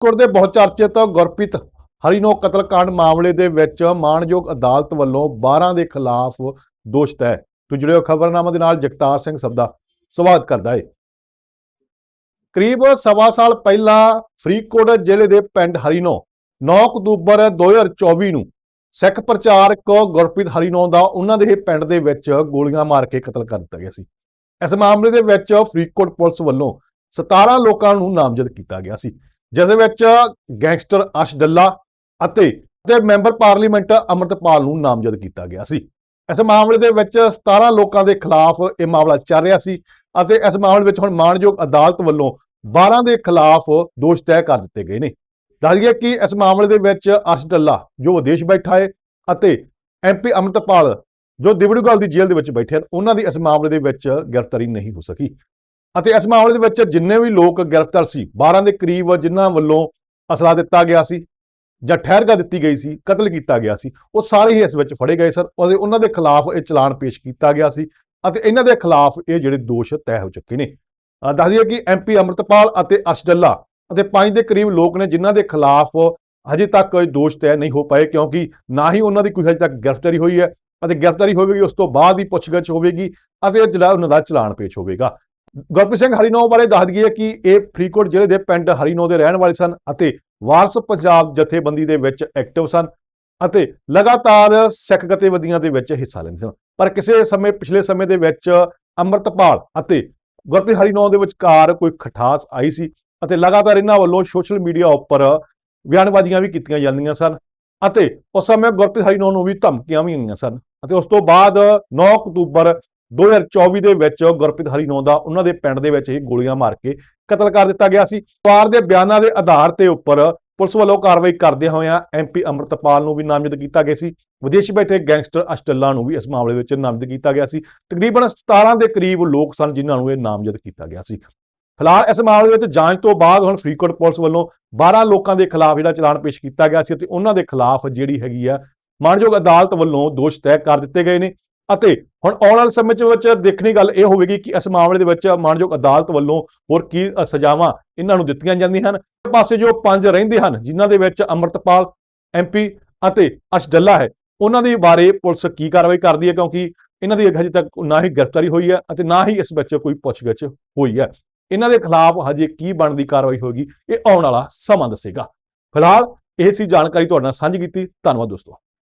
ਕੋਟ ਦੇ ਬਹੁਤ ਚਰਚਿਤ ਗੁਰਪ੍ਰੀਤ ਹਰੀਨੋ ਕਤਲकांड ਮਾਮਲੇ ਦੇ ਵਿੱਚ ਮਾਣਯੋਗ ਅਦਾਲਤ ਵੱਲੋਂ 12 ਦੇ ਖਿਲਾਫ ਦੋਸ਼ ਤੈ ਤੋਂ ਜੁੜੇ ਖਬਰਨਾਮਾ ਦੇ ਨਾਲ ਜਗਤਾਰ ਸਿੰਘ ਸਬਦਾ ਸਵਾਗਤ ਕਰਦਾ ਹੈ ਕਰੀਬ ਸਵਾ ਸਾਲ ਪਹਿਲਾਂ ਫਰੀਦਕੋਟ ਜ਼ਿਲ੍ਹੇ ਦੇ ਪਿੰਡ ਹਰੀਨੋ 9 ਅਕਤੂਬਰ 2024 ਨੂੰ ਸਿੱਖ ਪ੍ਰਚਾਰਕ ਗੁਰਪ੍ਰੀਤ ਹਰੀਨੋ ਦਾ ਉਹਨਾਂ ਦੇ ਪਿੰਡ ਦੇ ਵਿੱਚ ਗੋਲੀਆਂ ਮਾਰ ਕੇ ਕਤਲ ਕਰ ਦਿੱਤਾ ਗਿਆ ਸੀ। ਇਸ ਮਾਮਲੇ ਦੇ ਵਿੱਚ ਫਰੀਦਕੋਟ ਪੁਲਿਸ ਵੱਲੋਂ 17 ਲੋਕਾਂ ਨੂੰ ਨਾਮਜ਼ਦ ਕੀਤਾ ਗਿਆ ਸੀ। ਜਿਸ ਵਿੱਚ ਗੈਂਗਸਟਰ ਅਰਸ਼ ਡੱਲਾ ਅਤੇ ਤੇ ਮੈਂਬਰ ਪਾਰਲੀਮੈਂਟ ਅਮਰਤਪਾਲ ਨੂੰ ਨਾਮਜ਼ਦ ਕੀਤਾ ਗਿਆ ਸੀ। ਇਸ ਮਾਮਲੇ ਦੇ ਵਿੱਚ 17 ਲੋਕਾਂ ਦੇ ਖਿਲਾਫ ਇਹ ਮਾਮਲਾ ਚੱਲ ਰਿਹਾ ਸੀ ਅਤੇ ਇਸ ਮਾਮਲੇ ਵਿੱਚ ਹੁਣ ਮਾਣਯੋਗ ਅਦਾਲਤ ਵੱਲੋਂ 12 ਦੇ ਖਿਲਾਫ ਦੋਸ਼ ਤੈਅ ਕਰ ਦਿੱਤੇ ਗਏ ਨੇ। ਦੱਸ ਦਈਏ ਕਿ ਇਸ ਮਾਮਲੇ ਦੇ ਵਿੱਚ ਅਰਸ਼ ਡੱਲਾ, ਜੋ ਵਿਦੇਸ਼ ਬੈਠਾ ਹੈ ਅਤੇ ਐਮਪੀ ਅਮਰਤਪਾਲ, ਜੋ ਦਿਬੜੂਗੜ੍ਹ ਦੀ ਜੇਲ੍ਹ ਦੇ ਵਿੱਚ ਬੈਠੇ ਹਨ, ਉਹਨਾਂ ਦੀ ਇਸ ਮਾਮਲੇ ਦੇ ਵਿੱਚ ਗ੍ਰਿਫਤਾਰੀ ਨਹੀਂ ਹੋ ਸਕੀ। ਅਤੇ ਇਸ ਮਾਮਲੇ ਦੇ ਵਿੱਚ ਜਿੰਨੇ ਵੀ ਲੋਕ ਗ੍ਰਿਫਤਾਰ ਸੀ 12 ਦੇ ਕਰੀਬ ਜਿਨ੍ਹਾਂ ਵੱਲੋਂ ਅਸਲਾ ਦਿੱਤਾ ਗਿਆ ਸੀ ਜਾਂ ਠਹਿਰਗਾ ਦਿੱਤੀ ਗਈ ਸੀ, ਕਤਲ ਕੀਤਾ ਗਿਆ ਸੀ, ਉਹ ਸਾਰੇ ਹੀ ਇਸ ਵਿੱਚ ਫੜੇ ਗਏ ਸਰ ਅਤੇ ਉਹਨਾਂ ਦੇ ਖਿਲਾਫ ਇਹ ਚਲਾਨ ਪੇਸ਼ ਕੀਤਾ ਗਿਆ ਸੀ ਅਤੇ ਇਹਨਾਂ ਦੇ ਖਿਲਾਫ ਇਹ ਜਿਹੜੇ ਦੋਸ਼ ਤੈਅ ਹੋ ਚੁੱਕੇ ਨੇ। ਅਹ ਦੱਸ ਦਈਏ ਕਿ ਐਮਪੀ ਅਮਰਤਪਾਲ ਅਤੇ ਅਰਸ਼ਡੱਲਾ ਅਤੇ ਪੰਜ ਦੇ ਕਰੀਬ ਲੋਕ ਨੇ ਜਿਨ੍ਹਾਂ ਦੇ ਖਿਲਾਫ ਹਜੇ ਤੱਕ ਕੋਈ ਦੋਸ਼ ਤੈਅ ਨਹੀਂ ਹੋ ਪਾਏ ਕਿਉਂਕਿ ਨਾ ਹੀ ਉਹਨਾਂ ਦੀ ਕੋਈ ਹਜੇ ਤੱਕ ਗ੍ਰਿਫਤਾਰੀ ਹੋਈ ਹੈ ਅਤੇ ਗ੍ਰਿਫਤਾਰੀ ਹੋਵੇਗੀ, ਉਸ ਤੋਂ ਬਾਅਦ ਹੀ ਪੁੱਛਗਿੱਛ ਹੋਵੇਗੀ ਅਤੇ ਜਿਹੜਾ ਉਹਨਾਂ ਦਾ ਚਲਾਨ ਪੇਸ਼ ਹੋਵੇਗਾ। ਗੁਰਪ੍ਰੀਤ ਸਿੰਘ ਹਰੀਨੋ ਬਾਰੇ ਦੱਸ ਦਈਏ ਕਿ ਇਹ ਫਰੀਦਕੋਟ ਜ਼ਿਲ੍ਹੇ ਦੇ ਪਿੰਡ ਹਰੀਨੋ ਦੇ ਰਹਿਣ ਵਾਲੇ ਸਨ ਅਤੇ ਵਾਰਸ ਪੰਜਾਬ ਜਥੇਬੰਦੀ ਦੇ ਵਿੱਚ ਐਕਟਿਵ ਸਨ ਅਤੇ ਲਗਾਤਾਰ ਸਿੱਖ ਗਤੀਵਿਧੀਆਂ ਦੇ ਵਿੱਚ ਹਿੱਸਾ ਲੈਂਦੇ ਸਨ। ਪਰ ਕਿਸੇ ਸਮੇਂ, ਪਿਛਲੇ ਸਮੇਂ ਦੇ ਵਿੱਚ ਅੰਮ੍ਰਿਤਪਾਲ ਅਤੇ ਗੁਰਪ੍ਰੀਤ ਹਰੀਨੋ ਦੇ ਵਿਚਕਾਰ ਕੋਈ ਖਟਾਸ ਆਈ ਸੀ ਅਤੇ ਲਗਾਤਾਰ ਇਹਨਾਂ ਵੱਲੋਂ ਸੋਸ਼ਲ ਮੀਡੀਆ ਉੱਪਰ ਬਿਆਨਬਾਜ਼ੀਆਂ ਵੀ ਕੀਤੀਆਂ ਜਾਂਦੀਆਂ ਸਨ ਅਤੇ ਉਸ ਸਮੇਂ ਗੁਰਪ੍ਰੀਤ ਹਰੀਨੋ ਨੂੰ ਵੀ ਧਮਕੀਆਂ ਵੀ ਆਈਆਂ ਸਨ ਅਤੇ ਉਸ ਤੋਂ ਬਾਅਦ 9 ਅਕਤੂਬਰ 2024 ਦੇ ਵਿੱਚ ਗੁਰਪ੍ਰੀਤ ਹਰੀਨੋ ਦਾ ਉਹਨਾਂ ਦੇ ਪਿੰਡ ਦੇ ਵਿੱਚ ਹੀ ਗੋਲੀਆਂ ਮਾਰ ਕੇ ਕਤਲ ਕਰ ਦਿੱਤਾ ਗਿਆ ਸੀ। ਪਰਿਵਾਰ ਦੇ ਬਿਆਨਾਂ ਦੇ ਆਧਾਰ ਤੇ ਉੱਪਰ ਪੁਲਿਸ ਵੱਲੋਂ ਕਾਰਵਾਈ ਕਰਦੇ ਹੋਇਆਂ ਐਮਪੀ ਅਮਰਤਪਾਲ ਨੂੰ ਵੀ ਨਾਮਜ਼ਦ ਕੀਤਾ ਗਿਆ ਸੀ। ਵਿਦੇਸ਼ ਬੈਠੇ ਗੈਂਗਸਟਰ ਅਸ਼ਟੱਲਾ ਨੂੰ ਵੀ ਇਸ ਮਾਮਲੇ ਵਿੱਚ ਨਾਮਜ਼ਦ ਕੀਤਾ ਗਿਆ ਸੀ। ਤਕਰੀਬਨ 17 ਦੇ ਕਰੀਬ ਲੋਕ ਸਨ ਜਿਨ੍ਹਾਂ ਨੂੰ ਇਹ ਨਾਮਜ਼ਦ ਕੀਤਾ ਗਿਆ ਸੀ। ਫਿਲਹਾਲ ਇਸ ਮਾਮਲੇ ਵਿੱਚ ਜਾਂਚ ਤੋਂ ਬਾਅਦ ਹੁਣ ਫਰੀਦਕੋਟ ਪੁਲਿਸ ਵੱਲੋਂ 12 ਲੋਕਾਂ ਦੇ ਖਿਲਾਫ ਜਿਹੜਾ ਚਲਾਨ ਪੇਸ਼ ਕੀਤਾ ਗਿਆ ਸੀ ਅਤੇ ਉਹਨਾਂ ਦੇ ਖਿਲਾਫ ਜਿਹੜੀ ਹੈਗੀ ਆ ਮਾਨਯੋਗ ਅਦਾਲਤ ਵੱਲੋਂ ਦੋਸ਼ ਤੈਅ ਕਰ ਦਿੱਤੇ ਗਏ ਨੇ। ਅਤੇ ਹੁਣ ਆਉਣ ਵਾਲੇ ਸਮੇਂ ਚ ਵਿੱਚ ਦੇਖਣੀ ਗੱਲ ਇਹ ਹੋਵੇਗੀ ਕਿ ਇਸ ਮਾਮਲੇ ਦੇ ਵਿੱਚ ਮਾਨਯੋਗ ਅਦਾਲਤ ਵੱਲੋਂ ਹੋਰ ਕੀ ਸਜ਼ਾਵਾਂ ਇਹਨਾਂ ਨੂੰ ਦਿੱਤੀਆਂ ਜਾਂਦੀਆਂ ਹਨ। ਪਾਸੇ ਜੋ ਪੰਜ ਰਹਿੰਦੇ ਹਨ, ਜਿਨ੍ਹਾਂ ਦੇ ਵਿੱਚ ਅਮਰਤਪਾਲ ਐਮਪੀ ਅਤੇ ਅਰਸ਼ ਡੱਲਾ ਹੈ, ਉਹਨਾਂ ਦੇ ਬਾਰੇ ਪੁਲਿਸ ਕੀ ਕਾਰਵਾਈ ਕਰਦੀ ਹੈ? ਕਿਉਂਕਿ ਇਹਨਾਂ ਦੀ ਹਜੇ ਤੱਕ ਨਾ ਹੀ ਗ੍ਰਿਫਤਾਰੀ ਹੋਈ ਹੈ ਅਤੇ ਨਾ ਹੀ ਇਸ ਵਿੱਚ ਕੋਈ ਪੁੱਛਗਿੱਛ ਹੋਈ ਹੈ। ਇਹਨਾਂ ਦੇ ਖਿਲਾਫ ਹਜੇ ਕੀ ਬਣਦੀ ਕਾਰਵਾਈ ਹੋਏਗੀ ਇਹ ਆਉਣ ਵਾਲਾ ਸਮਾਂ ਦੱਸੇਗਾ। ਫਿਲਹਾਲ ਇਹ ਸੀ ਜਾਣਕਾਰੀ ਤੁਹਾਡੇ ਨਾਲ ਸਾਂਝੀ ਕੀਤੀ। ਧੰਨਵਾਦ ਦੋਸਤੋ।